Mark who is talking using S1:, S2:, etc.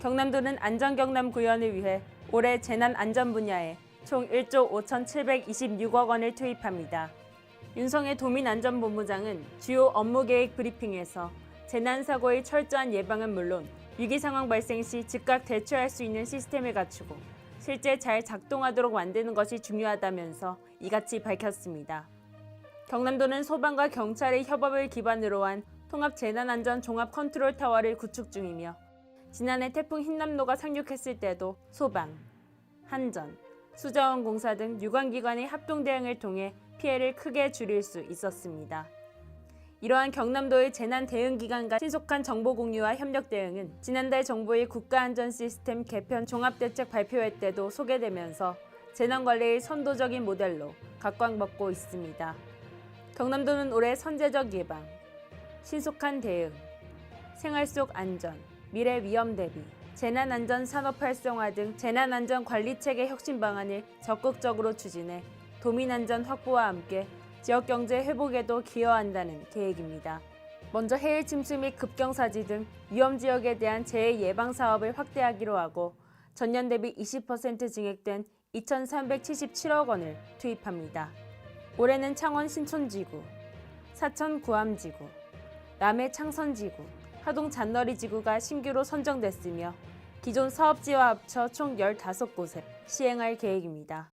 S1: 경남도는 안전경남 구현을 위해 올해 재난 안전 분야에 총 1조 5,726억 원을 투입합니다. 윤성의 도민안전본부장은 주요 업무 계획 브리핑에서 재난 사고의 철저한 예방은 물론 위기 상황 발생 시 즉각 대처할 수 있는 시스템을 갖추고 실제 잘 작동하도록 만드는 것이 중요하다면서 이같이 밝혔습니다. 경남도는 소방과 경찰의 협업을 기반으로 한 통합 재난안전 종합 컨트롤 타워를 구축 중이며 지난해 태풍 흰남노가 상륙했을 때도 소방, 한전, 수자원공사 등 유관기관의 합동 대응을 통해 피해를 크게 줄일 수 있었습니다. 이러한 경남도의 재난 대응 기관과 신속한 정보 공유와 협력 대응은 지난달 정부의 국가안전 시스템 개편 종합대책 발표회 때도 소개되면서 재난 관리의 선도적인 모델로 각광받고 있습니다. 경남도는 올해 선제적 예방, 신속한 대응, 생활 속 안전, 미래 위험 대비, 재난안전 산업 활성화 등 재난안전 관리 체계 혁신 방안을 적극적으로 추진해 도민 안전 확보와 함께 지역 경제 회복에도 기여한다는 계획입니다. 먼저 해일 침수 및 급경사지 등 위험 지역에 대한 재해 예방 사업을 확대하기로 하고 전년 대비 20% 증액된 2,377억 원을 투입합니다. 올해는 창원 신촌지구, 사천 구암지구, 남해 창선지구, 하동 잔너리 지구가 신규로 선정됐으며 기존 사업지와 합쳐 총 15곳에 시행할 계획입니다.